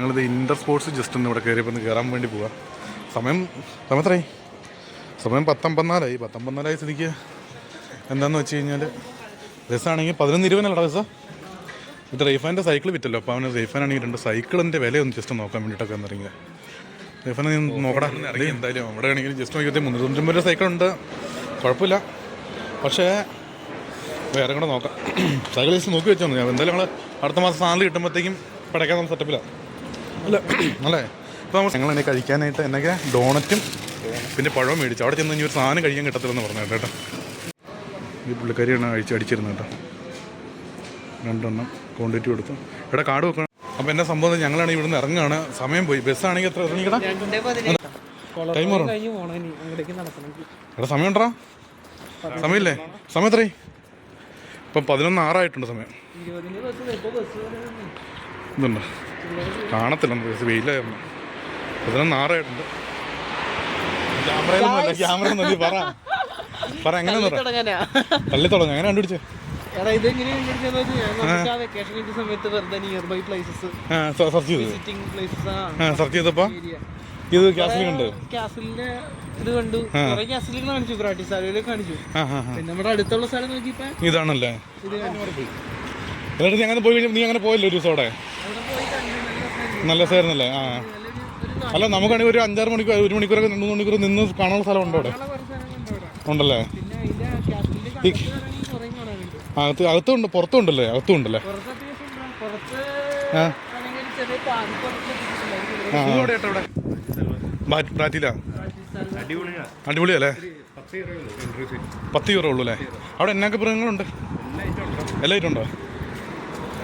ഞങ്ങളിത് Inter sports just ഒന്ന് ഇവിടെ കയറിയപ്പോൾ ഒന്ന് കയറാൻ വേണ്ടി പോവാം. സമയം സമയം എത്രയായി? സമയം പത്തമ്പത്തിനാലായി. പത്തമ്പത്തിനാലായി സ്ഥിതിക്ക് എന്താണെന്ന് വെച്ച് കഴിഞ്ഞാൽ ബസ്സാണെങ്കിൽ പതിനൊന്ന് ഇരുപതിനല്ല ബസ്? ഇത് റീഫാന്റെ സൈക്കിൾ വിറ്റല്ലോ. അപ്പോൾ അവന് ആണെങ്കിൽ രണ്ട് സൈക്കിളിന്റെ ഒന്ന് ജസ്റ്റ് നോക്കാൻ വേണ്ടിയിട്ടൊക്കെ വന്നിറങ്ങിയത്. റീഫാൻ നീ നോക്കടാ. ഇറങ്ങി എന്തായാലും അവിടെ ആണെങ്കിലും ജസ്റ്റ് നോക്കിയത് മുന്നൂറ്റി തൊണ്ണൂറ്റൊമ്പത് രൂപ സൈക്കിൾ ഉണ്ട്. കുഴപ്പമില്ല. പക്ഷേ വേറെ കൂടെ നോക്കാം. സൈക്കിൾ ജസ്റ്റ് നോക്കി വെച്ചോ ഞാൻ എന്തായാലും നമ്മൾ അടുത്ത മാസം സാധനം കിട്ടുമ്പോഴത്തേക്കും പടയ്ക്കാൻ സെറ്റപ്പിലാണ് അല്ല? അല്ലേ? അപ്പോൾ നമ്മൾ ഞങ്ങൾ എന്നെ കഴിക്കാനായിട്ട് എന്നൊക്കെ ഡോണറ്റും പിന്നെ പഴവും മേടിച്ചു. അവിടെ ചെന്ന് ഇനി ഒരു സാധനം കഴിക്കാൻ കിട്ടത്തില്ലെന്ന് പറഞ്ഞു കേട്ടോ. ഈ പുള്ളിക്കാരിയാണ് കഴിച്ച് അടിച്ചിരുന്നത് കേട്ടോ. രണ്ടെണ്ണം ക്വാണ്ടിറ്റി കൊടുത്തു. ഇവിടെ കാർഡ് വെക്കണം? അപ്പോൾ എന്നെ സംഭവം? ഞങ്ങളാണ് ഇവിടുന്ന് ഇറങ്ങുകയാണ് സമയം പോയി. ബസ്സാണെങ്കിൽ എത്ര ഇറങ്ങിക്കടാ ടൈം എടാ സമയം ഉണ്ടോ സമയമില്ലേ? സമയം എത്രയും ഇപ്പം പതിനൊന്ന് ആറായിട്ടുണ്ട് സമയം. ഇതുണ്ട്? കാണത്തില്ല വെയിലായിരുന്നു പതിനൊന്ന് ആറായിട്ടുണ്ട് ക്യാമറ പറ. പറ എങ്ങനെ തുടങ്ങും എങ്ങനെ കണ്ടുപിടിച്ചേ? എടാ ഇത് സമയത്ത് വെറുതെ നിയർ ബൈ പ്ലേസസ് ആ. സെർച്ച് വിസിറ്റിംഗ് പ്ലേസസ് സെർച്ച് ഇത് കണ്ട്? കാസിലിന്റെ ഇത് കണ്ടു. കുറെ കാണിച്ചു. കാണിച്ചു. പിന്നെ നമ്മുടെ അടുത്തുള്ള സ്ഥലം നോക്കിയപ്പോ ഇതാണല്ലേ? ഇത് അങ്ങനെ പോയി കഴിഞ്ഞാൽ നീ അങ്ങനെ പോയല്ലോ ഒരു ദിവസം അവിടെ? നല്ല സേർന്നല്ലേ ആ. അല്ല നമുക്കാണെങ്കിൽ ഒരു അഞ്ചാറ് മണിക്കൂർ ഒരു മണിക്കൂറൊക്കെ രണ്ട് മൂന്ന് മണിക്കൂർ നിന്ന് കാണാനുള്ള സ്ഥലം ഉണ്ടോ അവിടെ? ഉണ്ടല്ലേ? അകത്ത് അകത്തും ഉണ്ടല്ലേ ഉണ്ട്. പുറത്തും ആ. അകത്തും ഉണ്ടല്ലേ അടിപൊളിയല്ലേ? പത്ത് യൂറോ ഉള്ളൂ അല്ലേ? അവിടെ എന്നൊക്കെ മൃഗങ്ങളുണ്ട്? എല്ലാം ഉണ്ടോ?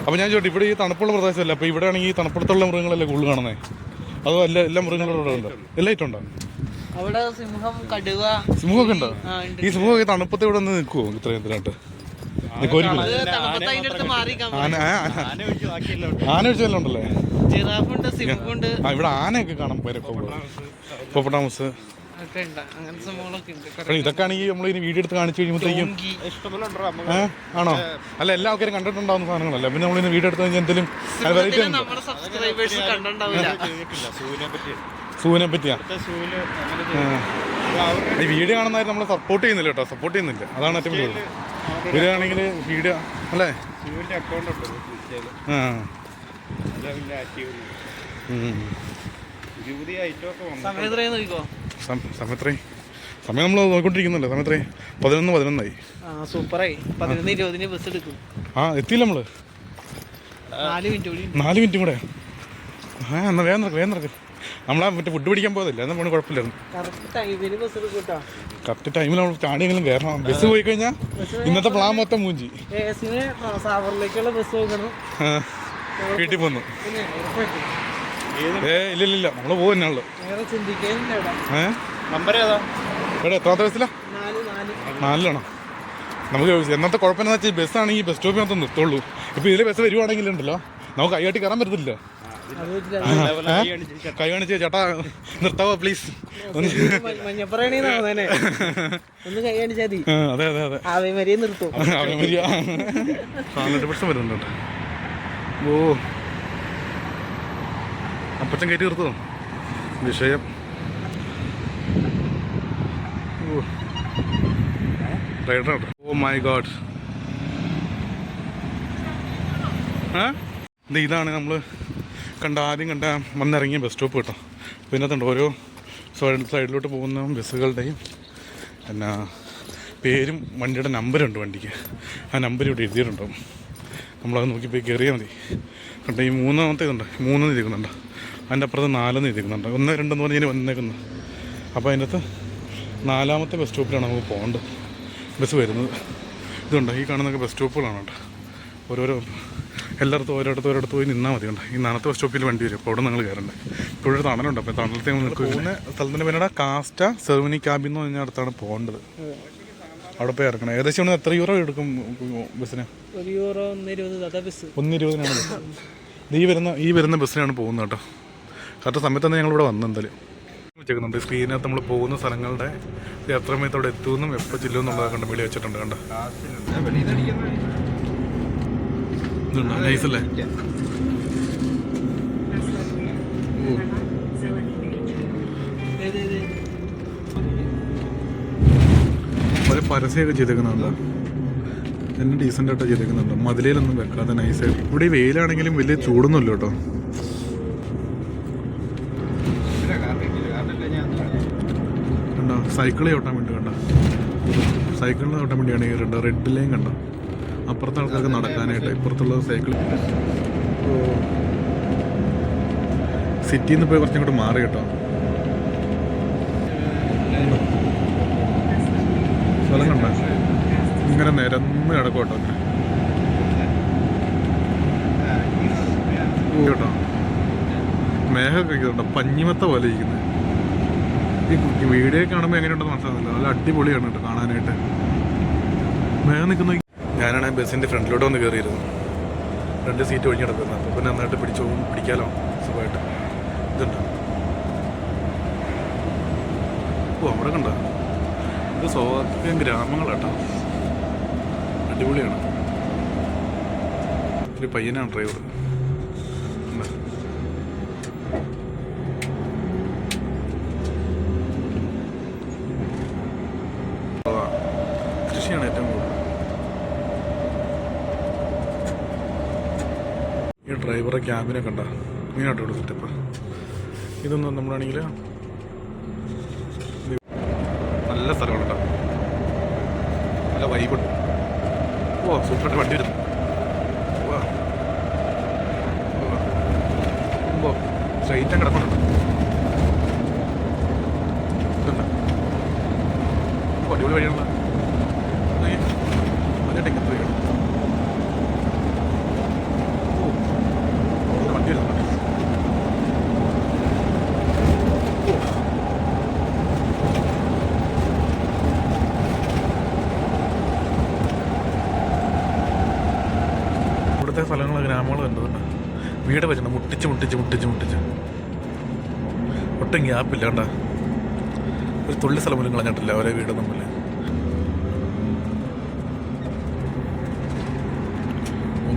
അപ്പോൾ ഞാൻ ചോദിച്ചു ഇവിടെ ഈ തണുപ്പുള്ള പ്രദേശമല്ല? അപ്പോൾ ഇവിടെ ആണെങ്കിൽ ഈ തണുപ്പുറത്തുള്ള മൃഗങ്ങളല്ലേ കൂടുതൽ കാണുന്നത് അതോ എല്ലാ എല്ലാ മൃഗങ്ങളും ഇവിടെ ഉണ്ട്? എല്ലാ അവിടെ സിംഹം കടുവ. സിംഹമൊക്കെ ഉണ്ടോ. ഈ സിംഹമൊക്കെ തണുപ്പത്ത് ഇവിടെ ഒന്ന് നിൽക്കുമോ ഇത്രയും ഇതിനായിട്ട് ആന ഒഴിച്ചെല്ലാം ഉണ്ടല്ലേ? ഇവിടെ ആനയൊക്കെ കാണാൻ പേരൊക്കെ പോപ്പട്ടാമസ് ഒക്കെ ഉണ്ട്. അങ്ങനത്തെ സംഭവങ്ങളൊക്കെ ഉണ്ട്. ഇതൊക്കെ ആണെങ്കിൽ നമ്മൾ ഇനി വീഡിയോ എടുത്ത് കാണിച്ചു കഴിയുമ്പോഴത്തേക്കും ഡോങ്കി. ഏ? ആണോ? അല്ല എല്ലാ ആൾക്കാരും കണ്ടിട്ടുണ്ടാവുന്ന സാധനങ്ങളല്ല? പിന്നെ നമ്മളിന്ന് വീഡിയോ എടുത്ത് കഴിഞ്ഞാൽ എന്തെങ്കിലും വെറൈറ്റി നമ്മുടെ സബ്സ്ക്രൈബേഴ്സ് കണ്ടിട്ടുണ്ടാവില്ല. സൂവിനെ പറ്റിയാ? ഈ വീഡിയോ കാണുന്നതായിട്ട് നമ്മൾ സപ്പോർട്ട് ചെയ്യുന്നില്ല കേട്ടോ. സപ്പോർട്ട് ചെയ്യുന്നില്ല. അതാണ് ഏറ്റവും കൂടുതൽ. വീഡിയോ ആണെങ്കിൽ വീഡിയോ അല്ലേ? ആ. ഉം. സമയം എത്രയും നോക്കിക്കോ സം- സമയത്രയും സമയം നമ്മൾ നോക്കിക്കൊണ്ടിരിക്കുന്നില്ല സമയത്രേ പതിനൊന്ന് പതിനൊന്നായി. ആ സൂപ്പറായി. പതിനൊന്ന് ഇരുപതിന് ബസ് എടുക്കും. ആ എത്തിയില്ല നമ്മൾ. നാല് മിനിറ്റ്. നാല് മിനിറ്റും കൂടെ. ആ എന്നാ വേഗം നടക്കും വേഗം നടക്കും. നമ്മളാ മറ്റേ ഫുഡ് പിടിക്കാൻ പോകത്തില്ല എന്നാൽ പോണ കുഴപ്പമില്ലായിരുന്നു. കറക്റ്റ് ടൈമിൽ നമ്മൾ ചാടിയെങ്കിലും കയറണം ബസ് പോയി കഴിഞ്ഞാൽ ഇന്നത്തെ പ്ലാൻ മൊത്തം മൂഞ്ചി. വീട്ടിൽ പോന്നു ഏ ഇല്ല ഇല്ല നമ്മൾ ഏ? എത്രാമത്തെ ബസ്സിലാ? നാലിലാണോ? നമുക്ക് എന്നത്തെ കുഴപ്പമെന്ന് വെച്ചാൽ ബസ്സാണെങ്കിൽ ബസ് സ്റ്റോപ്പിൽ മാത്രം നിർത്തുള്ളൂ. ഇപ്പോൾ ഇതിൽ ബസ് വരുവാണെങ്കിൽ ഉണ്ടല്ലോ. നമുക്ക് കൈകാട്ടി കയറാൻ പറ്റത്തില്ല? കൈ കാണിച്ച് ചേട്ടാ നിർത്താവോ പ്ലീസ്? അതെ അതെ അതെ. നിർത്തും. പ്രശ്നം വരുന്നുണ്ട് ഓ. അപ്പച്ചൻ കയറ്റി നിർത്തുന്നു. വിഷയം. ഓ. മൈ ഗോഡ് ഇത് ഇതാണ് നമ്മൾ കണ്ട ആദ്യം കണ്ട വന്നിറങ്ങിയ ബസ് സ്റ്റോപ്പ് കേട്ടോ. അപ്പോൾ ഓരോ സൈഡ് സൈഡിലോട്ട് പോകുന്ന ബസ്സുകളുടെയും എന്നാ പേരും വണ്ടിയുടെ നമ്പരുണ്ട് വണ്ടിക്ക്. ആ നമ്പർ ഇവിടെ എഴുതിയിട്ടുണ്ടാവും നമ്മളത് നോക്കി പോയി കയറിയാൽ മതി. കണ്ടോ ഈ മൂന്നാമത്തെ ഇതുണ്ട് എഴുതിക്കുന്നുണ്ട് അതിന്റെ അപ്പുറത്ത് നാലെന്ന് എഴുതിക്കുന്നുണ്ട് ഒന്ന് രണ്ടെന്ന് പറഞ്ഞ് ഇനി വന്നേക്കുന്നു. അപ്പോൾ അതിന്റെ അകത്ത് നാലാമത്തെ ബസ് സ്റ്റോപ്പിലാണ് നമുക്ക് പോകേണ്ടത്. ബസ് വരുന്നത്. ഇതുണ്ട്? ഈ കാണുന്നൊക്കെ ബസ് സ്റ്റോപ്പുകളാണ് കേട്ടോ. ഓരോരോ എല്ലായിടത്തും ഓരോടത്തും ഓരോടത്ത് പോയി നിന്നാൽ മതി കണ്ടോ ഈ നാളത്തെ ബസ് സ്റ്റോപ്പിൽ വണ്ടി വരും. അപ്പോൾ അവിടെ നിങ്ങൾ കയറണ്ടേ. ഇപ്പോൾ ഒരു തണലുണ്ട്. അപ്പോൾ തണലത്തെ പോകുന്ന സ്ഥലത്തിന്റെ പേരുടെ കാസ്റ്റ സെർവനി ക്യാബിൻ എന്ന് പറഞ്ഞ അടുത്താണ് പോകേണ്ടത്. അവിടെ പോയി ഇറക്കണം ഏകദേശം ഇവിടെ എത്ര യൂറോ എടുക്കും ബസ്സിന്? ഒരു യൂറോ ഒന്ന് ഇരുപതിനാണ് ഈ വരുന്ന ഈ വരുന്ന ബസ്സിനാണ് പോകുന്നത് കേട്ടോ. കറക്റ്റ് സമയത്ത് തന്നെ ഞങ്ങളിവിടെ വന്നെന്തായാലും വെച്ചേക്കുന്നുണ്ട് സ്ക്രീനകത്ത് നമ്മൾ പോകുന്ന സ്ഥലങ്ങളുടെ എത്ര സമയത്തോടെ എത്തുമെന്നും എപ്പോൾ ചെല്ലുമെന്നുള്ളത് കണ്ട് വെളി വെച്ചിട്ടുണ്ട് കണ്ട? നൈസല്ലേ പരസ്യമൊക്കെ ചെയ്തേക്കുന്നുണ്ടോ. എന്നെ ഡീസന്റ് ആയിട്ടാണ് ചെയ്തേക്കുന്നുണ്ട്. മതിലേലൊന്നും വെക്കാതെ നൈസായിട്ട് ഇവിടെ വെയിലാണെങ്കിലും വലിയ ചൂടൊന്നുമില്ല കേട്ടോ. കണ്ടോ ഓട്ടാൻ വേണ്ടി കണ്ട. സൈക്കിളിൽ ഓട്ടാൻ വേണ്ടിയാണ് ഈ റെഡ് റെഡ് ലൈൻ കണ്ട അപ്പുറത്തെ ആൾക്കാർക്ക് നടക്കാനായിട്ട് ഇപ്പുറത്തുള്ള സൈക്കിൾ. സിറ്റിയിൽ നിന്ന് പോയി കുറച്ചും കൂടെ മാറി കേട്ടോ. സ്ഥലം കണ്ട? ഇങ്ങനെ നിരന്ന് കിടക്കും കേട്ടോ. കേട്ടോ. മേഘമൊക്കെ ഇരിക്കുന്നുണ്ടോ. പഞ്ഞിമത്ത പോലെ ഇരിക്കുന്നത് ഈ വീഡിയോ കാണുമ്പോൾ എങ്ങനെയുണ്ടെന്ന് മനസ്സിലാവില്ല നല്ല അടിപൊളിയാണ് കേട്ടോ കാണാനായിട്ട്. വേഗം നിൽക്കുന്ന ഞാനാണ് ബസ്സിന്റെ ഫ്രണ്ടിലോട്ട് വന്ന് കയറിയിരുന്നു രണ്ട് സീറ്റ് ഒഴിഞ്ഞ് കിടക്കുന്നത് അപ്പോൾ പിന്നെ നന്നായിട്ട് പിടിച്ചോ പിടിക്കാലോ? സുഖമായിട്ട്. ഇതുണ്ട്? ഓ അവിടെ കണ്ട? ഇത് സ്വാഭാവികം ഗ്രാമങ്ങളാട്ടോ അടിപൊളിയാണ്. ഒരു പയ്യനാണ് ഡ്രൈവർ കൃഷിയാണ് ഏറ്റവും കൂടുതൽ ഡ്രൈവറെ ക്യാബിനെ കണ്ട. ഇവിടെ സെറ്റപ്പ്. ഇതൊന്നും നമ്മളാണെങ്കിൽ നല്ല സ്ഥലമാണ് കേട്ടോ. നല്ല വൈബുണ്ട് ഓ സൂപ്പറായിട്ട് വണ്ടി വരുന്നു വാ. വാ. ഓ സ്ട്രൈറ്റ് കിടക്കുന്നുണ്ട് ഇതുണ്ട്. ഓ, അടിപൊളി വഴിയാണല്ലോ അയ്യേ. അതേ ടിക്കറ്റ് വഴിയാണ് ഓ ഇവിടെ വണ്ടി വരുന്നുണ്ട് ഓ ഇവിടുത്തെ സ്ഥലങ്ങൾ ഗ്രാമങ്ങൾ കണ്ടതുണ്ട് വീട് വെച്ചിട്ടുണ്ട് മുട്ടിച്ച് മുട്ടിച്ച് മുട്ടിച്ച് മുട്ടിച്ച്. ഒട്ടും ഗ്യാപ്പില്ല കണ്ട? ഒരു തുള്ളി സ്ഥലം പോലും കളഞ്ഞിട്ടില്ല ഓരോ വീട് തമ്മിൽ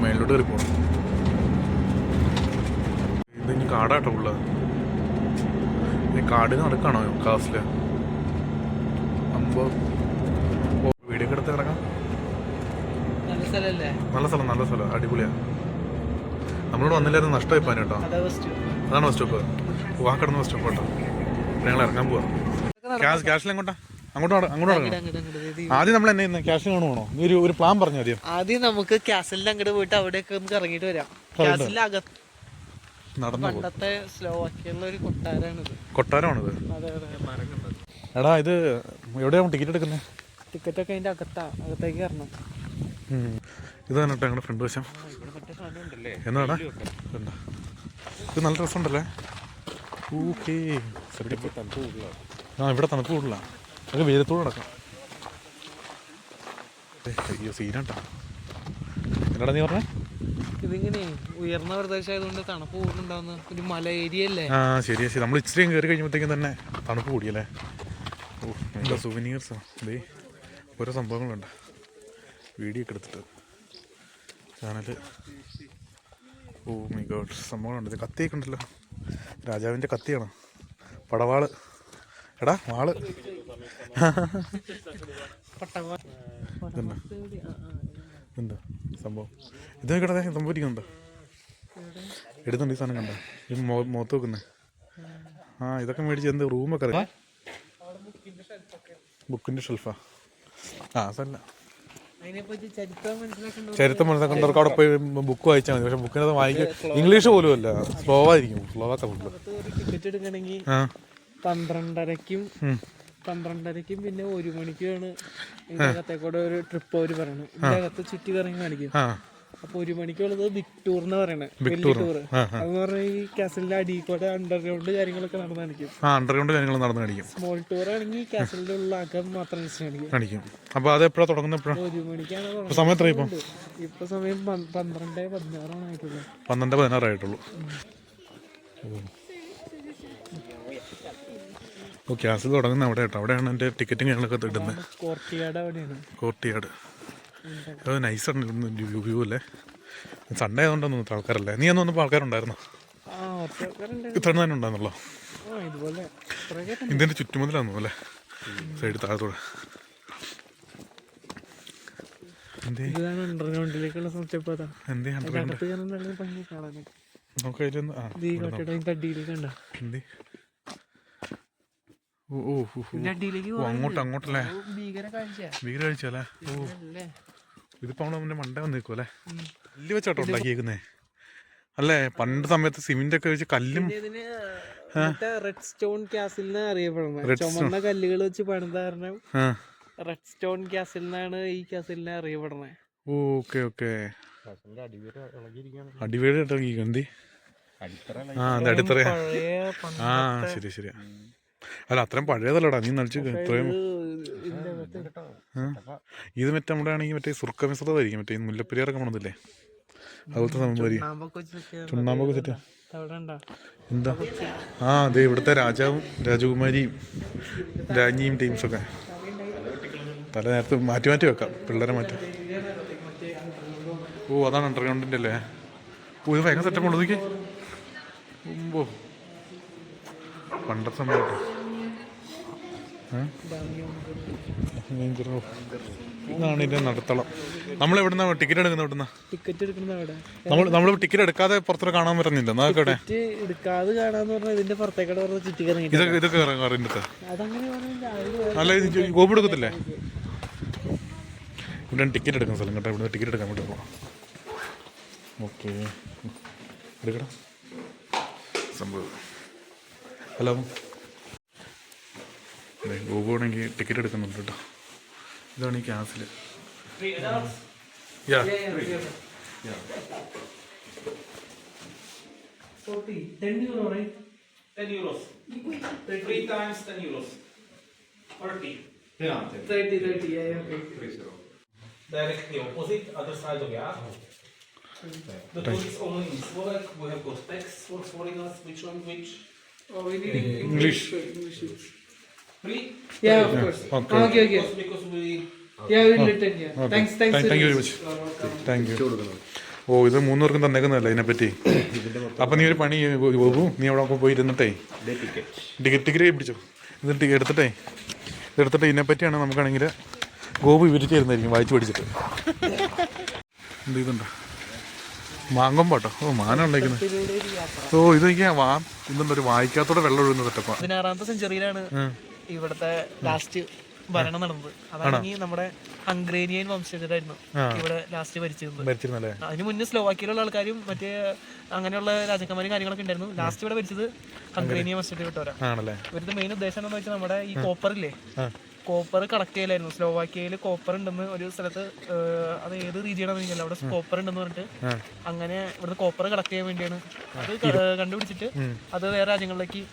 മേളിലോട്ട് കയറി പോകണം ഇത് ഇനി കാടാട്ടോ ഉള്ളത്. ഈ കാടിന് നടക്കാണോ കാസിൽ? അമ്പോ ഓ വീഡിയോ എടുത്ത് കിടക്കാം നല്ല സ്ഥലല്ലേ നല്ല സ്ഥലം നല്ല സ്ഥലം അടിപൊളിയാ നമ്മളോട് വന്നില്ലായിരുന്നു നഷ്ടമായി പോകാൻ കേട്ടോ. അതാണ് ബസ് സ്റ്റോപ്പ് വാക്കടന്ന് ബസ് സ്റ്റോപ്പ് കേട്ടോ. ഞങ്ങൾ ഇറങ്ങാൻ പോവാ. ക്യാഷ് ക്യാഷിൽ എങ്ങോട്ടാ? അങ്ങോട്ട് അങ്ങോട്ട് ആദ്യം നമ്മൾ എന്നെ ഇന്ന് ക്യാഷ് കാണുവാണോ? ഒരു ഒരു പ്ലാൻ പറഞ്ഞു ആദ്യം ആദ്യം നമുക്ക് കാസലിന്റെ അങ്ങോട്ട് പോയിട്ട് അവിടെയൊക്കെ നമുക്ക് കറങ്ങിയിട്ട് വരാം. കാസലിന്റെ അകത്ത് പണ്ടത്തെ സ്ലോവാക്കിയുള്ള ഒരു കൊട്ടാരമാണിത്. അതെ എടാ ഇത് എവിടെയാണ് ടിക്കറ്റ് എടുക്കുന്നത് ടിക്കറ്റ് ഒക്കെ അതിന്റെ അകത്താ. അകത്തേക്ക് കയറണം ഇത് തന്നെ കേട്ടോ ഞങ്ങളുടെ ഫ്രണ്ട് വശം. എന്നാടാ? എന്താ ഇത് നല്ല രസമുണ്ടല്ലേ? ഓക്കേ. ആ ഇവിടെ തണുപ്പ് കൂടുതലാണ് അത് വെയിലത്തോട് നടക്കാം. അയ്യോ സീനാട്ടാ. എന്നാടാ നീ പറഞ്ഞേ? ഇതിങ്ങനെ ഉയർന്ന പ്രദേശമായതുകൊണ്ട് തണുപ്പ് കൂടുന്നുണ്ടാവുന്ന ഒരു മല ഏരിയ അല്ലേ? ആ ശരി ശരി. നമ്മൾ ഇച്ചിരി കയറി കഴിയുമ്പോഴത്തേക്കും തന്നെ തണുപ്പ് കൂടിയല്ലേ? ഓ എന്താ സുവനീർസാ ദേ ഓരോ സംഭവങ്ങളുണ്ട് വീഡിയോ ഒക്കെ എടുത്തിട്ട്. ചാനൽ ഓ മൈ ഗോഡ് സംഭവങ്ങളുണ്ട്. ഇത് കത്തിയൊക്കെ ഉണ്ടല്ലോ. രാജാവിന്റെ കത്തിയാണ്. പടവാൾ. എടാ വാൾ. എന്താ സംഭവം? ഇത് കിടന്നേ? സംഭവം ഇരിക്കുന്നുണ്ടോ എടുത്തുണ്ട് ഈ സാധനം കണ്ട? ഈ മുഖത്ത് വെക്കുന്നേ ആ ഇതൊക്കെ മേടിച്ച് എന്ത് റൂമൊക്കെ അറിയാം? ബുക്കിന്റെ ഷെൽഫാ ആ അതല്ല. ചരിത്രം മനസ്സിലാക്കേണ്ടവർക്ക് അവിടെ പോയി ബുക്ക് വായിച്ചാൽ മതി. പക്ഷെ ബുക്കിനകത്ത് വായിക്കും ഇംഗ്ലീഷ് പോലും അല്ല സ്ലോ ആയിരിക്കും. സ്ലോവാക്ക ആക്കാൻ ടിക്കറ്റ് എടുക്കണമെങ്കിൽ പന്ത്രണ്ടരക്കും. പന്ത്രണ്ടരക്കും പിന്നെ ഒരു മണിക്കുമാണ് ഇതിനകത്തേക്കൂടെ ഒരു ട്രിപ്പ് അവർ പറയണത്. ഇതിനകത്ത് ചുറ്റി കറങ്ങി കാണിക്കും. അപ്പൊ ഒരു മണിക്കുള്ളത് ബിഗ് ടൂർ എന്ന് പറയുന്നത് വലിയ ടൂർ അതെന്ന് പറഞ്ഞാൽ ഈ കാസലിന്റെ അടിയിൽ കൂടെ അണ്ടർഗ്രൗണ്ട് കാര്യങ്ങളൊക്കെ നടന്നു കാണിക്കും. ആ അണ്ടർഗ്രൗണ്ട് കാര്യങ്ങൾ നടന്നു കാണിക്കും. സ്മോൾ ടൂർ ആണെങ്കിൽ കാസലിന്റെ ഉള്ള അകം മാത്രം കാണിക്കും. അപ്പൊ അത് എപ്പോഴാണ് തുടങ്ങുന്നത് ഒരു മണിക്കാണ് സമയം എത്ര ഇപ്പം? സമയം പന്ത് പന്ത്രണ്ട് പതിനാറാണ് ആയിട്ടുള്ളത് പന്ത്രണ്ട് പതിനാറായിട്ടുള്ളൂ ഓ. ക്യാസിൽ തുടങ്ങുന്ന അവിടെ കേട്ടോ. അവിടെയാണ് എന്റെ ടിക്കറ്റും കാര്യങ്ങളൊക്കെ ഇടുന്നത് കോർട്ടിയാട് അവിടെയാണ്. കോർട്ടിയാട്. അത് നൈസാണ് വ്യൂ അല്ലേ? സൺഡേ ആയതുകൊണ്ടൊന്നും ഇത്ര ആൾക്കാരല്ലേ? നീ അന്ന് വന്നപ്പോൾ ആൾക്കാരുണ്ടായിരുന്നോ? ഇത്ര തന്നെ ഉണ്ടായിരുന്നല്ലോ? ഇതിന്റെ ചുറ്റുമതിലാന്നു അല്ലേ? സൈഡ് താഴത്തോടെ. അങ്ങോട്ട് അങ്ങോട്ടല്ലേ? ഭീകര കാഴ്ച വീട് ഓ. അല്ലേ ഇതിപ്പോ അവിടെ അവന്റെ മണ്ട വന്ന് നിൽക്കും അല്ലേ കല്ല് വെച്ചാട്ടോ ഉണ്ടാക്കിയേക്കുന്നേ. അല്ലേ പണ്ട് സമയത്ത് സിമെന്റ് ഒക്കെ വെച്ച് കല്ലും ഇതിന് മറ്റേ റെഡ് സ്റ്റോൺ ക്യാസിൽ നിന്നാണ് അറിയപ്പെടുന്നത് ചുമന്ന കല്ലുകൾ വെച്ച് പണിത കാരണം ആ റെഡ് സ്റ്റോൺ ക്യാസിൽ നിന്നാണ് ഈ ക്യാസിലിനെ അറിയപ്പെടുന്നത്. Okay okay. അടിവേട് ഇറങ്ങി എന്തി? ആ അത് അടിത്തറ ആ ശരി ശരി അല്ല അത്രയും പഴയതല്ലടാ. നീ നടിച്ച് ഇത്രയും ഇത് മറ്റേ നമ്മുടെ ആണെങ്കിൽ മറ്റേ സുർക്ക മിശ്രിതമായിരിക്കും മറ്റേ മുല്ലപ്പെരിയാറൊക്കെ പോണതില്ലേ അതുപോലത്തെ സംഭവമായിരിക്കും ചുണ്ണാമ്പൊക്കെ സെറ്റ് എന്താ? ആ അതെ ഇവിടുത്തെ രാജാവും രാജകുമാരിയും രാജ്ഞിയും ടീംസൊക്കെ തല നേരത്തെ മാറ്റി മാറ്റി വെക്കാം. പിള്ളേരെ മാറ്റാം. ഓ അതാണ് അണ്ടർഗ്രൗണ്ടിന്റെ അല്ലേ? ഓ ഇത് ഭയങ്കര സെറ്റപ്പ് ഉള്ളത് നോക്കി മുമ്പോ പണ്ടത്തെ ഭയങ്കര ഇതാണ് ഇതിന്റെ നടത്തളം. നമ്മൾ എവിടുന്ന ടിക്കറ്റ് എടുക്കുന്ന ഇവിടുന്ന ടിക്കറ്റ് എടുക്കുന്നത് അവിടെ നമ്മൾ നമ്മൾ ടിക്കറ്റ് എടുക്കാതെ പുറത്തോട്ട് കാണാൻ പറ്റുന്നില്ല. നോക്കട്ടെ ടിക്കറ്റ് എടുക്കാതെ കാണാന്ന് പറഞ്ഞാൽ ഇതിന്റെ പുറത്തേക്കടെ പറഞ്ഞ ചുറ്റിക്കറങ്ങി ഇതൊക്കെ ഇതൊക്കെ രാവിലെ അല്ല ഇത് ഗോപി എടുക്കത്തില്ലേ? ഇവിടെ ടിക്കറ്റ് എടുക്കുന്ന സ്ഥലം കേട്ടോ. ഇവിടെ ടിക്കറ്റ് എടുക്കാൻ വേണ്ടി പോവാം. ഓക്കെ എടുക്കടാ. സംഭവം. ഹലോ ഗോപു ആണെങ്കിൽ ടിക്കറ്റ് എടുക്കുന്നുണ്ട് കേട്ടോ ഇതാണ് ഈ castle yeah ten euro right 10 euros. Three times 10 euros. 40. Thirty thirty Directly opposite, other side of the app. The tour is only in Slovak. We have got text for foreigners. Which language? English Free? Yeah, of course. Okay. Okay, okay. Because, because we Yeah. Thanks, thanks. very thank you ഓ ഇത് മൂന്നുപേർക്കും തന്നേക്കുന്നതല്ല ഇതിനെപ്പറ്റി? അപ്പം നീ ഒരു പണി പോകൂ നീ അവിടെ പോയി ഇരുന്നിട്ടേ. ടിക്കറ്റ് ടിക്കറ്റ് പിടിച്ചോ. ഇത് എടുത്തിട്ടേ. എടുത്തിട്ടേ ഇതെടുത്തിട്ട് ഇതിനെപ്പറ്റിയാണ് നമുക്കാണെങ്കിൽ ഗോപു വിരിച്ചിരുന്നായിരിക്കും തരുന്നതായിരിക്കും വായിച്ചു പഠിച്ചിട്ട്. എന്ത് ഇതുണ്ടോ? മാങ്കൊമ്പാട്ടോ ഓ മാന ഉണ്ടാക്കുന്നത് ഓ ഇത് എനിക്ക് വാ ഇന്നും ഒരു വായിക്കാത്തോടെ വെള്ളം ഒഴുകുന്ന സെറ്റപ്പാ പതിനാറാമത്തെ സെഞ്ചുറിയിലാണ് ഇവിടുത്തെ ലാസ്റ്റ് ഭരണം നടന്നത്. അതാണെങ്കിൽ നമ്മുടെ ഹംഗ്രേനിയൻ വംശജരായിരുന്നു ഇവിടെ ലാസ്റ്റ് ഭരിച്ചിരുന്നത്. അതിന് മുന്നേ സ്ലോവാക്കിയിലുള്ള ആൾക്കാരും മറ്റേ അങ്ങനെയുള്ള രാജാക്കന്മാരും കാര്യങ്ങളൊക്കെ ഉണ്ടായിരുന്നു. ലാസ്റ്റ് ഇവിടെ ഭരിച്ചത് ഹംഗ്രേനിയൻ വംശജപ്പെട്ടവരാ ആണല്ലേ? ഇവരുടെ മെയിൻ ഉദ്ദേശം എന്താണെന്ന് വെച്ചാൽ നമ്മുടെ ഈ കോപ്പർ ഇല്ലേ ആ. കോപ്പർ കളക്ട് ചെയ്യലായിരുന്നു സ്ലോവാക്കിയയിൽ കോപ്പർ ഉണ്ടെന്ന് ഒരു സ്ഥലത്ത് അത് ഏത് റീജിയനാണെന്ന് അവിടെ കോപ്പർ ഉണ്ടെന്ന് പറഞ്ഞിട്ട് അങ്ങനെ ഇവിടുന്ന് കോപ്പർ കളക്ട് ചെയ്യാൻ വേണ്ടിയാണ് അത് കണ്ടുപിടിച്ചിട്ട് അത് വേറെ രാജ്യങ്ങളിലേക്ക്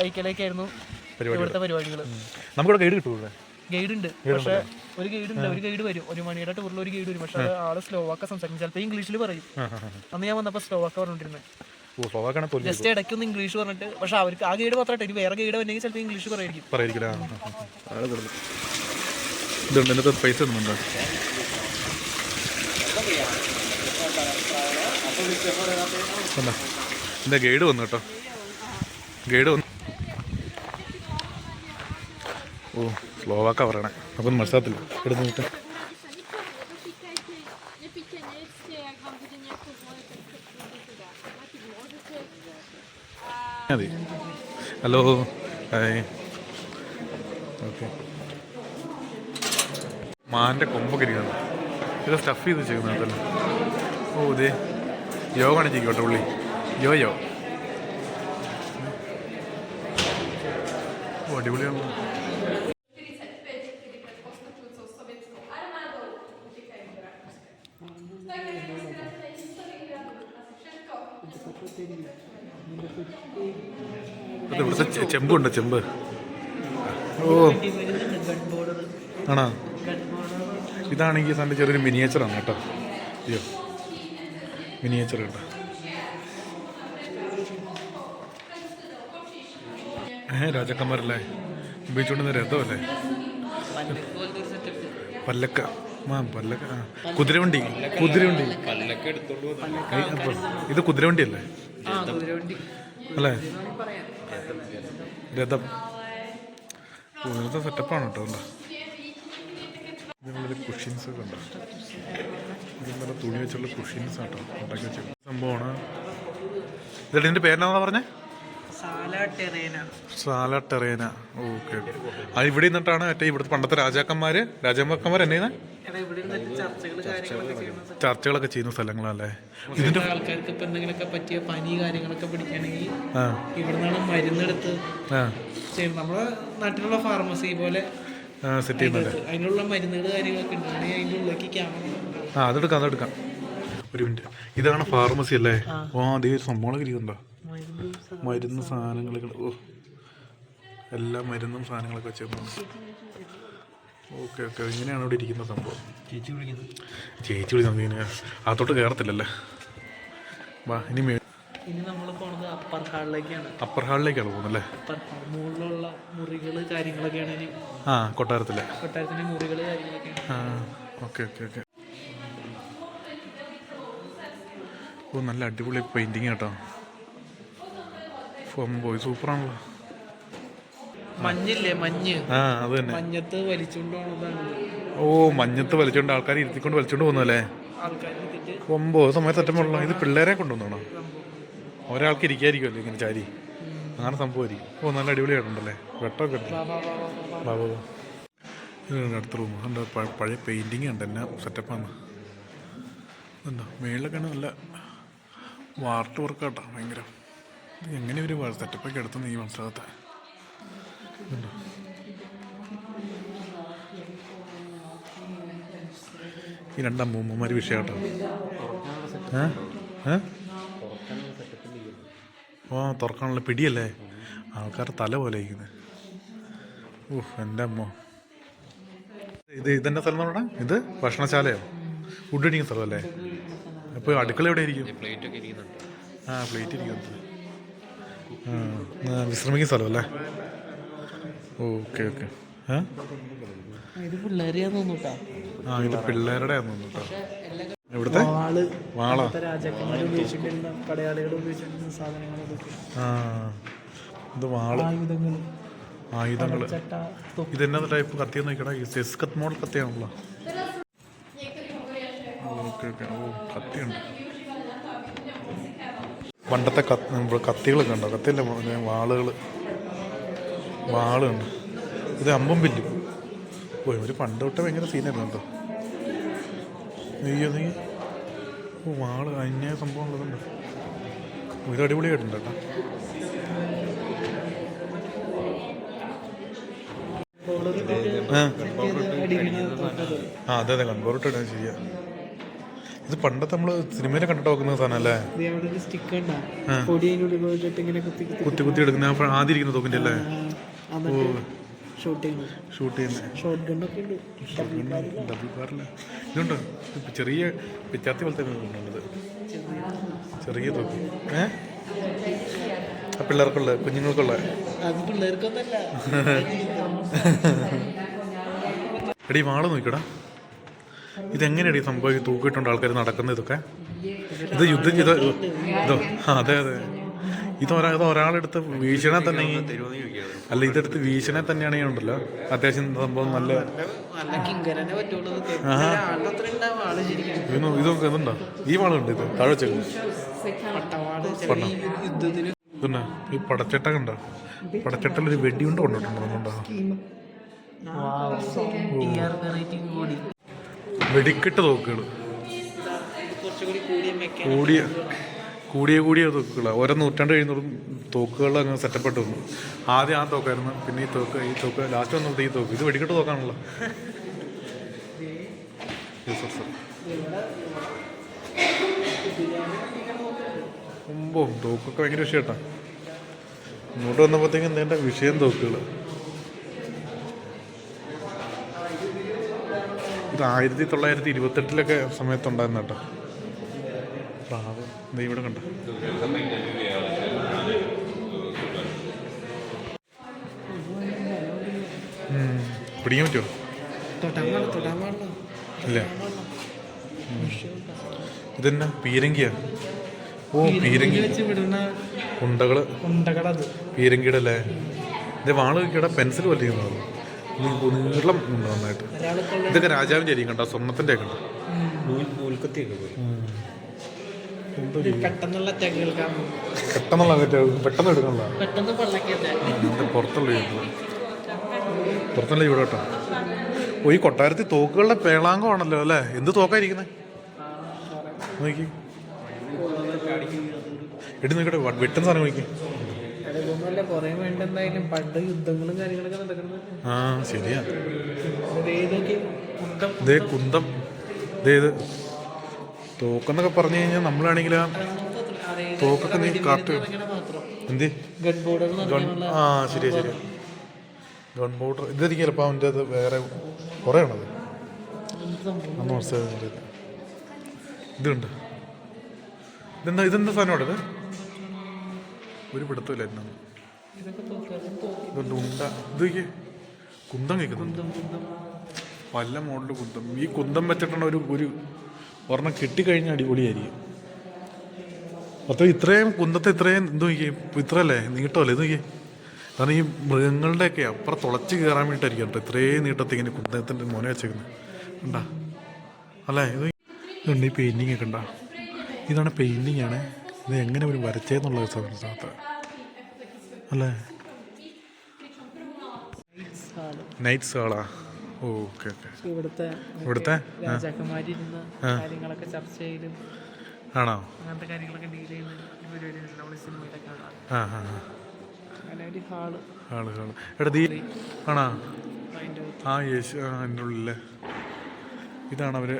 അയക്കലേക്കായിരുന്നു ഇവിടുത്തെ പരിപാടികൾ നമുക്കിവിടെ ഗൈഡ് കിട്ടൂല്ലേ ഗൈഡ് ഉണ്ട് പക്ഷെ ഒരു ഗൈഡ് ഉണ്ട് ഒരു ഗൈഡ് വരും. ഒരു മണിയുടെ ടൂറിൽ ഒരു ഗൈഡ് വരും. പക്ഷെ ആൾ സ്ലോവാക്ക സംസാരിക്കും. ചിലപ്പോൾ ഇംഗ്ലീഷിൽ പറയും. അന്ന് ഞാൻ വന്നപ്പോൾ സ്ലോവാക്ക പറഞ്ഞിട്ടിരുന്നത് ഓ സ്ലോവാക്കാണ് തോൽവി ജസ്റ്റ് ഇടയ്ക്ക് ഒന്ന് ഇംഗ്ലീഷ് പറഞ്ഞിട്ട് പക്ഷെ അവർക്ക് ആ ഗൈഡ് മാത്രമായിട്ട് ഇനി വേറെ ഗൈഡ് വന്നെങ്കിൽ ചിലപ്പോൾ ഇംഗ്ലീഷ് പറയായിരിക്കും. പറയായിരിക്കില്ല ഇതുണ്ട് എന്നിട്ട് പൈസ ഇടുന്നുണ്ടോ കണ്ടോ? എന്റെ ഗൈഡ് വന്നു കേട്ടോ. ഗൈഡ് വന്നു. ഓ സ്ലോവാക്ക പറയണേ. അപ്പം മനസ്സിലാത്തില്ല എടുത്ത് നിന്നിട്ട് മതി. Hello hi. ഓക്കെ. മാന്റെ കൊമ്പൊക്കെ ഇരിക്കുന്നത് ഇത് സ്റ്റഫ് ചെയ്ത് ചെയ്യുന്നത് ഓ ഇതേ. യോ കാണിച്ചിരിക്കട്ടെ ഉള്ളി യോ യോ അടിപൊളിയാണ് ഇത് ഇവിടുത്തെ ചെ- ചെമ്പുണ്ട്? ചെമ്പ്. ഓ. ആണോ? ഇതാണെങ്കിൽ സാറിന്റെ ചെറിയൊരു മിനിയേച്ചറാണ് കേട്ടോ. അയ്യോ. മിനിയേച്ചർ കേട്ടോ. ഏ രാജാക്കന്മാരല്ലേ? ഉപയോഗിച്ചുകൊണ്ടിരുന്ന രഥമല്ലേ? പല്ലക്ക. ആ പല്ലക്ക. ആ. കുതിരവണ്ടി. കുതിരവണ്ടി. ഇത് കുതിരവണ്ടി. അല്ലേ അല്ലേ? രഥം ഇന്നത്തെ സെറ്റപ്പാണ് കേട്ടോ എന്താ ഇതിനുള്ളിൽ കുഷ്യൻസ് ഒക്കെ ഉണ്ട്? ഇത് നല്ല തുണി വെച്ചുള്ള കുഷ്യൻസ് ആട്ടോ ഉണ്ടാക്കി വെച്ച സംഭവമാണ്? ഇതെടി ഇതിന്റെ പേരെന്നാ പറഞ്ഞേ? സാല ടെറേന. ഓക്കെ ഇവിടെ നിന്നിട്ടാണ് മറ്റേ ഇവിടുത്തെ പണ്ടത്തെ രാജാക്കന്മാര് രാജാക്കന്മാർ എന്നെ ചർച്ചകളൊക്കെ ചെയ്യുന്ന സ്ഥലങ്ങളല്ലേ? ഇതിന്റെ ആൾക്കാർക്ക് ഇപ്പൊ എന്തെങ്കിലുമൊക്കെ പറ്റിയ പനി കാര്യങ്ങളൊക്കെ പിടിക്കുകയാണെങ്കിൽ ഇവിടുന്നാണ് മരുന്നെടുത്ത് നമ്മുടെ നാട്ടിലുള്ള ഫാർമസി പോലെ സെറ്റ് ചെയ്യുന്നുണ്ട് അതിനുള്ള മരുന്നുകൾ കാര്യങ്ങളൊക്കെ ഉണ്ട്. അതിന്റെ ഉള്ളിലേക്ക് ക്യാമറ ആ അതെടുക്കാം അതെടുക്കാം. ഒരു മിനിറ്റ്. ഇതാണ് ഫാർമസി അല്ലേ? ഓ അതേ സംഭവങ്ങളൊക്കെ ഇരിക്കുന്നുണ്ടോ? മരുന്ന് സാധനങ്ങളൊക്കെ ഓ. എല്ലാ മരുന്നും സാധനങ്ങളൊക്കെ വെച്ചിരുന്നു ഓക്കെ ഓക്കെ. ഇങ്ങനെയാണ് ഇവിടെ ഇരിക്കുന്ന സംഭവം. ചേച്ചി വിളിക്കുന്നത് ചേച്ചി വിളിക്കുന്നത് ഇങ്ങനെ. അകത്തോട്ട് കയറത്തില്ലല്ലേ വാ ഇനി മേ ഇനി നമ്മൾ പോണത് അപ്പർ ഹാളിലേക്കാണ് അപ്പർ ഹാളിലേക്കാണ് പോകുന്നല്ലേ? മുകളിലുള്ള മുറികൾ കാര്യങ്ങളൊക്കെയാണ് ഇനി. ആ കൊട്ടാരത്തിലെ. കൊട്ടാരത്തിന്റെ മുറികൾ കാര്യങ്ങളൊക്കെയാണ്. ആ ഓക്കെ ഓക്കെ ഓക്കെ. ഓ നല്ല അടിപൊളി പെയിന്റിങ് കേട്ടോ ഫോം പോയി. സൂപ്പറാണല്ലോ. മഞ്ഞില്ലേ മഞ്ഞ്? ആ അത് തന്നെ. മഞ്ഞത്ത് വലിച്ചുകൊണ്ടാണ് ഓ മഞ്ഞത്ത് വലിച്ചോണ്ട് ആൾക്കാർ ഇരുത്തിക്കൊണ്ട് വലിച്ചോണ്ട് പോകുന്നല്ലേ ഒമ്പത് സമയത്ത് ഒറ്റമുള്ള ഇത് പിള്ളേരെ കൊണ്ടുവന്നോണോ ഒരാൾക്ക് ഇരിക്കായിരിക്കുമല്ലോ ഇങ്ങനെ ചാരി. അങ്ങനെ സംഭവമായിരിക്കും. ഓ നല്ല അടിപൊളിയായിട്ടുണ്ടല്ലേ വെട്ടമൊക്കെ ഉണ്ട്. വാ, വാ, വാ, വാ, വാ. ബാബു ഇതാണ് അടുത്ത റൂം ഉണ്ട് പഴയ പെയിന്റിങ് ഉണ്ട് എന്നാ സെറ്റപ്പാണ് എന്താ മേളിലൊക്കെയാണ് നല്ല വാർട്ട് വർക്ക് കേട്ടോ ഭയങ്കര. എങ്ങനെ ഒരു സെറ്റപ്പൊക്കെ എടുത്തെന്ന് നീ മനസ്സിലാകത്ത. ഈ രണ്ടാം മൂമ്മമാർ വിഷയട്ടോ ഓ തുറക്കാനുള്ള പിടിയല്ലേ? ആൾക്കാർ തല പോലെ ഇരിക്കുന്നത് ഓഹ് എന്റെ അമ്മ. ഇത് ഇതെന്നെ സ്ഥലം നമ്മുടെ ഇത് ഭക്ഷണശാലയോ? ഫുഡ് അടിക്കുന്ന സ്ഥലമല്ലേ? അപ്പോൾ അടുക്കള എവിടെ ആയിരിക്കും ആ പ്ലേറ്റ് ഇരിക്കുന്നത് വിശ്രമിക്കുന്ന സ്ഥലം വിശ്രമിക്കുന്ന സ്ഥലമല്ലേ? Okay okay. ഇത് പിള്ളേരെയാന്ന് തോന്നുട്ടാ ആ ഇത് പിള്ളേരുടെ ഇവിടുത്തെ വാള രാജാക്കന്മാർ പടയാളികൾ സാധനങ്ങളൊക്കെ. ആ ഇത് വാൾ. ആയുധങ്ങൾ. ആയുധങ്ങൾ ഇതെന്നാ ടൈപ്പ് കത്തിയെന്ന് നോക്കടാ ഈ സെസ്കത്ത് മോഡൽ കത്തിയാണല്ലോ. Okay okay. ഓ കത്തിയുണ്ട്. പണ്ടത്തെ കത്തികൾ കണ്ടോ കത്തികളൊക്കെ ഉണ്ടോ? കത്തിയല്ല വാളുകൾ വാളുണ്ട്. ഇത് അമ്പും ബില്ലും ഓ ഒരു പണ്ട് തൊട്ടേ ഭയങ്കര സീനായിരുന്നു കേട്ടോ. നീ ഓ വാൾ അന്യായ സംഭവം ഉള്ളതുണ്ട്. ഇത് അടിപൊളിയായിട്ടുണ്ട് കേട്ടോ. ആ അതെ അതെ അതെ ഇട്ടാണ് ശരിയാ. ഇത് പണ്ടത്തെ നമ്മൾ സിനിമയിലെ കണ്ടിട്ട് നോക്കുന്ന സാധനം അല്ലേ കുത്തി കുത്തി എടുക്കുന്ന ആദ്യം ഇരിക്കുന്ന തോക്കിന്റെ അല്ലേ? ഷൂട്ട് ചെയ്യുന്നത്. ഷൂട്ട് ചെയ്യുന്നത്. ഷോർട്ട് ഗണ്ണൊക്കെ ഉണ്ട്. ഡബിൾ ബാറില്ല ഇതുണ്ട്? ഇപ്പൊ ചെറിയ പിച്ചാത്തി പോലത്തെ ചെറിയ തോക്ക് ഏ? ആ പിള്ളേർക്കുള്ള കുഞ്ഞുങ്ങൾക്കുള്ള. അത് പിള്ളേർക്കൊന്നല്ല. എടീ വാൾ നോക്കിടാ ഇതെങ്ങനെയാടി സംഭവം? തൂക്കിയിട്ടുണ്ട് ആൾക്കാർ നടക്കുന്ന ഇതൊക്കെ? ഇത് യുദ്ധം ചെയ്ത ഇതോ അതെ അതെ. ഇത് ഒരാ ഇത് ഒരാളെടുത്ത് വീശണ തന്നെ അല്ല ഇതെടുത്ത് വീശണെ തന്നെയാണെങ്കിൽ ഉണ്ടല്ലോ. അത്യാവശ്യം സംഭവം നല്ല നല്ല കിങ്കരനെ പറ്റുള്ളൂ. ആളുടെ അത്ര ആൾ ശരിക്കും. ഇത് നോ- ഇത് ഇതുണ്ടോ? ഈ വാളുണ്ട് ഇത്. താഴെ ചില ഈ പടച്ചട്ട കണ്ടോ? പടച്ചട്ടയിൽ ഒരു വെടിയുണ്ട് കൊണ്ടിട്ടുണ്ടോ കൂടി വെടിക്കെട്ട് തോക്കുകൾ കുറച്ചുകൂടി കൂടിയ കൂടിയ കൂടിയ തോക്കുകളാണ് ഓരോ നൂറ്റാണ്ട് കഴിയുന്നതും തോക്കുകൾ അങ്ങ് സെറ്റപ്പെട്ട് വന്നു. ആദ്യം ആ തോക്കായിരുന്നു പിന്നെ ഈ തോക്ക് ഈ തോക്ക് ലാസ്റ്റ് വന്നത് ഈ തോക്ക്. ഇത് വെടിക്കെട്ട് തോക്കാണല്ലോ. മുമ്പോ തോക്കൊക്കെ ഭയങ്കര വിഷയം കേട്ടോ ഇങ്ങോട്ട് വന്നപ്പോഴത്തേക്കും എന്തേണ്ട വിഷയം തോക്കുകൾ ഇത് ആയിരത്തി തൊള്ളായിരത്തി ഇരുപത്തെട്ടിലൊക്കെ സമയത്തുണ്ടായിരുന്ന കേട്ടോ ഇവിടെ കണ്ട. പിടിക്കാൻ പറ്റുമോ ഇല്ല. ഇതെന്നാ? പീരങ്കിയാ? ഓ പീരങ്കി ഉണ്ടകൾ പീരങ്കിയുടെ അല്ലേ ഇത് വാൾ വെക്കട പെൻസിൽ പോലെ ഇരിക്കുന്നത് നീളം ഉണ്ട് നന്നായിട്ട്. ഇതൊക്കെ രാജാവിന്റെ ആയിരിക്കും കണ്ടോ സ്വർണത്തിന്റെ ഒക്കെ ഉണ്ടോ നൂൽക്കത്തിയൊക്കെ പോയി. പെട്ടെന്നുള്ള പെട്ടെന്ന് നമ്മുടെ പുറത്തുള്ള പുറത്തുള്ള ഇവിടെ കേട്ടോ. ഓ ഈ കൊട്ടാരത്തിൽ തോക്കുകളുടെ പേളാങ്കമാണല്ലോ അല്ലേ? എന്ത് തോക്കായിരിക്കുന്നത് നോക്കി. എടുത്ത് നോക്കട്ടെ വെട്ടുന്ന സാധനം നോക്കി. പണ്ട് യുദ്ധങ്ങളും കാര്യങ്ങളൊക്കെ നടക്കുന്നത് ആ ശരിയാ. കുന്തം. ദേ കുന്തം. ഇതേ ഇത്. തോക്കെന്നൊക്കെ പറഞ്ഞു കഴിഞ്ഞാൽ നമ്മളാണെങ്കിൽ തോക്കൊക്കെ നീ കാട്ട് എന്തി? ആ ശരിയാ ശരിയാ. ഗൺ പൗഡർ ഇതായിരിക്കും ചിലപ്പോൾ അവന്റെ അത് വേറെ കുറേ ആണത്? അന്ന് മനസ്സിലായി ഇതുണ്ട്. ഇതെന്താ ഇതെന്താ സാധനമാണ് ഇത്? ഒരു പിടുത്തമില്ല എന്നാ ഇതൊക്കെ തോക്കാറും തോക്കി ഇതുണ്ട് ഉണ്ട ഇത്. കുന്തം കേൾക്കുന്നുണ്ട്. പല മോഡൽ കുന്തം. ഈ കുന്തം വെച്ചിട്ടുള്ള ഒരു ഒരു ഒരെണ്ണം കിട്ടിക്കഴിഞ്ഞാൽ അടിപൊളിയായിരിക്കും. അപ്പോൾ ഇത്രയും കുന്തത്തെ ഇത്രയും എന്ത് നോക്കിയേ ഇത്രയല്ലേ? നീട്ടമല്ലേ ഇത് നോക്കിയേ? കാരണം ഈ മൃഗങ്ങളുടെയൊക്കെ അപ്പുറം തുളച്ച് കയറാൻ വേണ്ടിയിട്ടായിരിക്കും കേട്ടോ ഇത്രയും നീട്ടത്തിൽ ഇങ്ങനെ കുന്തത്തിന്റെ മോനെ വെച്ചേക്കുന്നത് ഉണ്ടാ അല്ലേ? ഇത് ഇതുണ്ട് ഈ പെയിന്റിങ് ഒക്കെ ഉണ്ടാ ഇതാണ് പെയിന്റിങ് ആണ്. ഇത് എങ്ങനെ ഒരു വരച്ചേന്നുള്ള സ്ഥലത്ത് അല്ലേ? ഓക്കെ ഓക്കെ ഇവിടുത്തെ ഇവിടുത്തെ? രാജാക്കന്മാരിരുന്ന കാര്യങ്ങളൊക്കെ ചർച്ച ചെയ്തും ആണോ? അങ്ങനത്തെ കാര്യങ്ങളൊക്കെ ഡീൽ ചെയ്യുന്ന നമ്മൾ സിനിമയിലൊക്കെ. അങ്ങനെ ഒരു ഹാൾ. ആൾ ആൾ എടാ ദീ ആണോ? ആ യേശു ഇതാണ് അവർ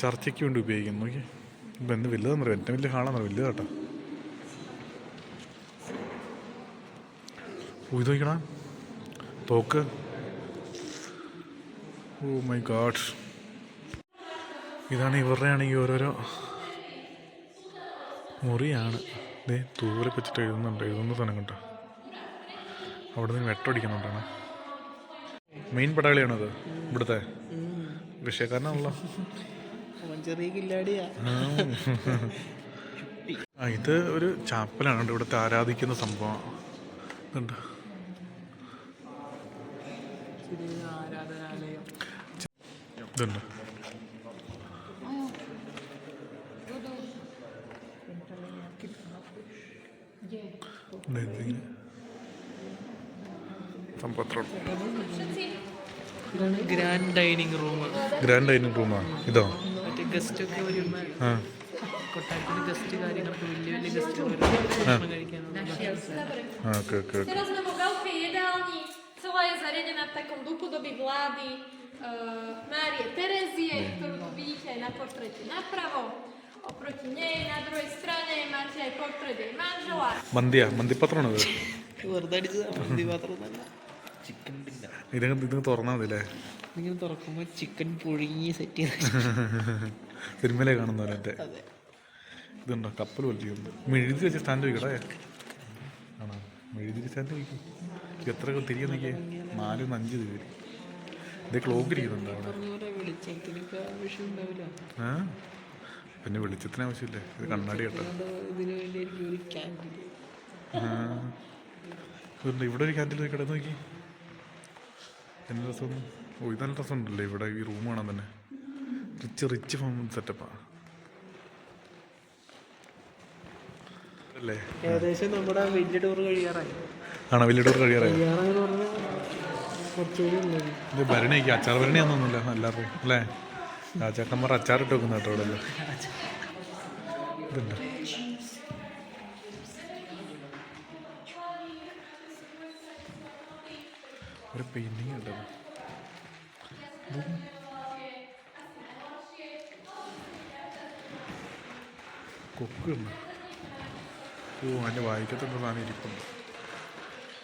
ചർച്ചയ്ക്ക് വേണ്ടി ഉപയോഗിക്കുന്നത്. നോക്കി ഇപ്പൊ എന്ത് വലുതെന്ന് പറയാം ഏറ്റവും വലിയ ഹാളാന്ന് പറയാം കേട്ടോ ഇത് നോക്കണ തോക്ക്. ഓ മൈ ഗാഡ് ഇതാണ് ഇവരുടെ ആണെങ്കിൽ ഓരോരോ മുറിയാണ്. ഇതേ തൂരെ വെച്ചിട്ട് എഴുതുന്നുണ്ട്. എഴുതുന്ന സാധനം കേട്ടോ അവിടെ നിന്ന് വെട്ടടിക്കുന്നുണ്ടാണ് മെയിൻ പടാളിയാണത് ഇവിടുത്തെ. വിഷയക്കാരനാണല്ലോ. ആ. ഇത് ഒരു ചാപ്പലാണ് ഇവിടുത്തെ ആരാധിക്കുന്ന സംഭവം. ആരാധനാലയം ഇതുണ്ട്. Grand dining room grand dining റൂമാണ് ഇതോ? മറ്റേ ഗസ്റ്റ് ഒക്കെ ആ. കൊട്ടാരത്തിന് ഗസ്റ്റ് കാര്യങ്ങളൊക്കെ വലിയ വലിയ ഗസ്റ്റുകൾ okay okay Teraz gałkę jedalni, cała jest arena nad taką do podoby Wlady, e, Terezie, ktorú tu vidíte aj na portrete napravo. Oproti nej, na druhej strane, máte aj portrét jej męża. മന്തിയാ മന്തിപ്പത്രമാണത് വെറുതെ അടിച്ചതാണ് മന്തി മാത്രം നല്ല chicken ഇത് ഇത് തുറന്നാൽ മതി അല്ലേ? ഇങ്ങനെ തുറക്കുമ്പോൾ ചിക്കൻ പുഴുങ്ങി സെറ്റ് ചെയ്ത് സിനിമയിലെ കാണുന്ന പോലെ അതെ. ഇതുണ്ടോ? കപ്പൽ വലിയുണ്ട് മെഴുതി വെച്ച് സ്റ്റാൻഡ് വയ്ക്കടേ ആണോ? മെഴുതി സ്റ്റാൻഡ് വയ്ക്കും എത്ര തിരികെ നിൽക്കേ നാല് അഞ്ച് തിരി ഇതേ ക്ലോക്ക് ഇരിക്കുന്നുണ്ട് ആ പിന്നെ വെളിച്ചത്തിന് ആവശ്യമില്ലേ? ഇത് കണ്ണാടി കേട്ടോ. ഇവിടെ ഒരു ക്യാൻഡിൽ കിടന്ന് നോക്കി. എന്ത് രസം. ഓ ഇത് നല്ല രസമുണ്ടല്ലേ ഇവിടെ ഈ റൂം കാണാൻ തന്നെ. റിച്ച് റിച്ച് ഫോം സെറ്റപ്പാ അല്ലേ? ഏകദേശം നമ്മുടെ വലിയ ടൂർ കഴിയാറായി. ആണോ വലിയ ഡോർ കഴിയാറായി? ഭരണിയൊക്കെ അച്ചാർ ഭരണിയാണെന്നൊന്നുമില്ല എല്ലാവർക്കും അല്ലേ? രാജാക്കന്മാർ അച്ചാറിട്ട് വെക്കുന്ന കേട്ടോ ഇവിടെ. ഇതുണ്ട്. ഒരു പെയിന്റിങ് ഉണ്ടോ കൊക്കുണ്ട് ഓ അതിന്റെ വായിക്കത്തുള്ള സാധനം ഇരിപ്പുണ്ട്.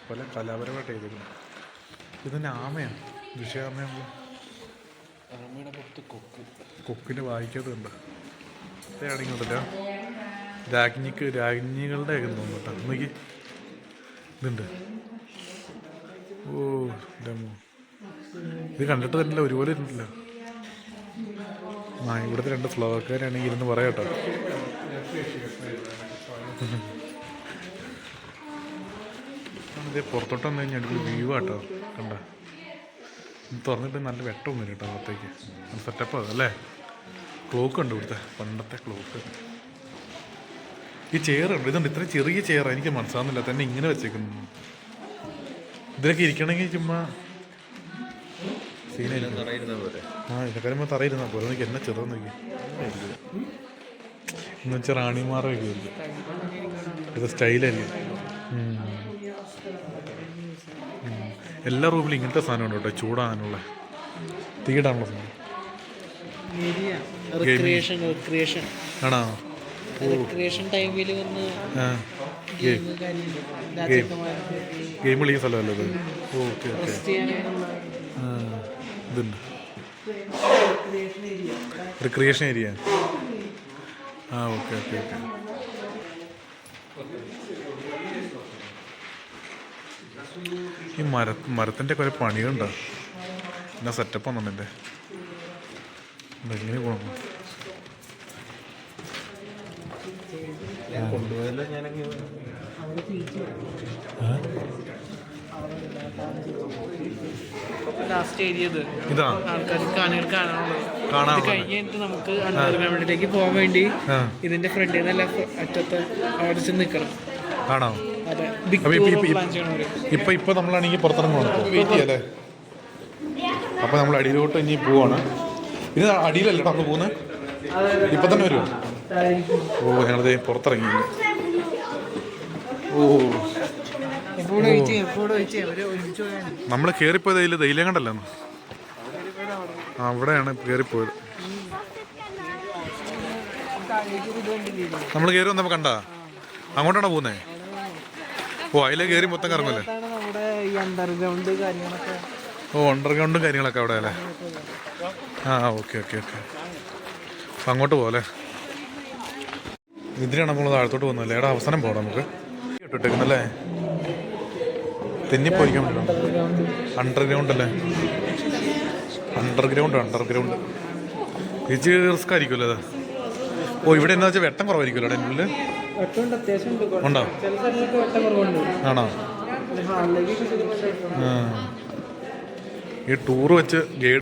പല കലാപരമായിട്ട് ചെയ്തിരുന്നു ഇതിന്റെ ആമയാണ്. വിഷയാമയാണല്ലോ അമ്മയുടെ പുറത്ത് കൊക്ക്. കൊക്കിന്റെ വായിക്കത്തുണ്ട് ഇതാണെങ്കിൽ ഉണ്ടല്ലോ രാജ്ഞിക്ക് രാജ്ഞികളുടെ ഒക്കെ തോന്നുന്നു കേട്ടോ. നോക്കി. ഇതുണ്ട്. ഓ ഡെമോ ഇത് കണ്ടിട്ട് തന്നെ ഒരുപോലെ ഇരുന്നില്ല ആ ഇവിടുത്തെ രണ്ട് ഫ്ലോക്കാരാണെങ്കിൽ ഇരുന്ന് പറയാട്ടോ പുറത്തോട്ട് വന്നു കഴിഞ്ഞാൽ അടിപൊളി വ്യൂ ആട്ടോ. കണ്ട. തുറന്നിട്ട് നല്ല വെട്ടമൊന്നും കേട്ടോ അകത്തേക്ക് സെറ്റപ്പ് അല്ലേ? ക്ലോക്ക് ഉണ്ട് ഇവിടുത്തെ. പണ്ടത്തെ ക്ലോക്ക് ഈ ചെയർ ഉണ്ട്. ഇതുണ്ട്. ഇത്ര ചെറിയ ചെയർ എനിക്ക് മനസ്സിലാകുന്നില്ല തന്നെ ഇങ്ങനെ വെച്ചേക്കുന്നു. ഇതിലൊക്കെ ഇരിക്കണമെങ്കിൽ ചുമ്മാ ആ ഇതൊക്കെ വരുമ്പോൾ തറയിരുന്നാ പോലെ എനിക്ക് എന്നെ ചെറുതെന്ന് നോക്കി. എന്ന് വെച്ചാൽ റാണിമാറൊക്കെ ഇത് സ്റ്റൈലല്ലേ എല്ലാ റൂമിലും ഇങ്ങനത്തെ സാധനം ഉണ്ട് കേട്ടോ. ചൂടാകാനുള്ള തീടാനുള്ള സാധനം. ആണോ? ഗെയിം കളിക്കുന്ന സ്ഥലമല്ലേ ഇത്? Okay okay. ഇതുണ്ട്. റിക്രിയേഷൻ ഏരിയ ആ ഓക്കെ ഓക്കെ ഓക്കെ. ഈ മര മരത്തിന്റെ കുറെ പണിയുണ്ടോ? എന്നാ സെറ്റപ്പ് ഒന്നും എന്റെ എങ്ങനെ ഗുണം ഇത്? കഴിഞ്ഞിട്ട് നമുക്ക് അണ്ടർഗ്രൗണ്ടിലേക്ക് പോകാൻ വേണ്ടി ഇതിന്റെ ഫ്രണ്ടിൽ നിന്നല്ല അറ്റത്ത് അവിടെ ചെന്ന് നിൽക്കണം ആണോ അപ്പൊ ഇപ്പൊ- ഇപ്പൊ- നമ്മളാണെങ്കിൽ പുറത്തിറങ്ങുവാണ്. വെയിറ്റ് ചെയ്യല്ലേ അപ്പൊ നമ്മൾ അടിയിലോട്ട് ഇനി പോവാണ്. ഇത് അടിയിലല്ലട്ടോ നമ്മൾ പോകുന്നത് ഇപ്പൊ തന്നെ വരുമോ ഓ ഞങ്ങളത് പുറത്തിറങ്ങി. ഓ. നമ്മൾ കയറിപ്പോയത് അതിൽ തൈലം കണ്ടല്ലോ അവിടെയാണ് കയറിപ്പോയത് നമ്മൾ കേറി വന്നപ്പോൾ കണ്ടാ? അങ്ങോട്ടാണോ പോകുന്നേ? ഓ അതിലെ കയറി മൊത്തം കറങ്ങല്ലേ നമ്മുടെ ഈ അണ്ടർഗ്രൗണ്ട് കാര്യങ്ങളൊക്കെ. ഓ അണ്ടർഗ്രൗണ്ടും കാര്യങ്ങളൊക്കെ അവിടെ അല്ലേ? ആ ഓക്കെ ഓക്കെ ഓക്കെ അപ്പം അങ്ങോട്ട് പോകല്ലേ ഇതിനാണ് നമ്മൾ താഴത്തോട്ട് പോകുന്നത് എടാ അവസാനം പോകാം നമുക്ക്. ഇട്ടിട്ടേക്കുന്നല്ലേ തെന്നിപ്പോയിക്കാൻ പറ്റണം അണ്ടർഗ്രൗണ്ട് അല്ലേ? അണ്ടർഗ്രൗണ്ട് അണ്ടർഗ്രൗണ്ട് ഇച്ചിരി റിസ്ക് ആയിരിക്കുമല്ലോ അത് ഓ ഇവിടെ എന്താ വെച്ചാൽ വെട്ടം കുറവായിരിക്കുമല്ലോ അവിടെ ഉള്ളിൽ ഉണ്ട് ആണോ. ഈ ടൂർ വെച്ച് ഗൈഡ്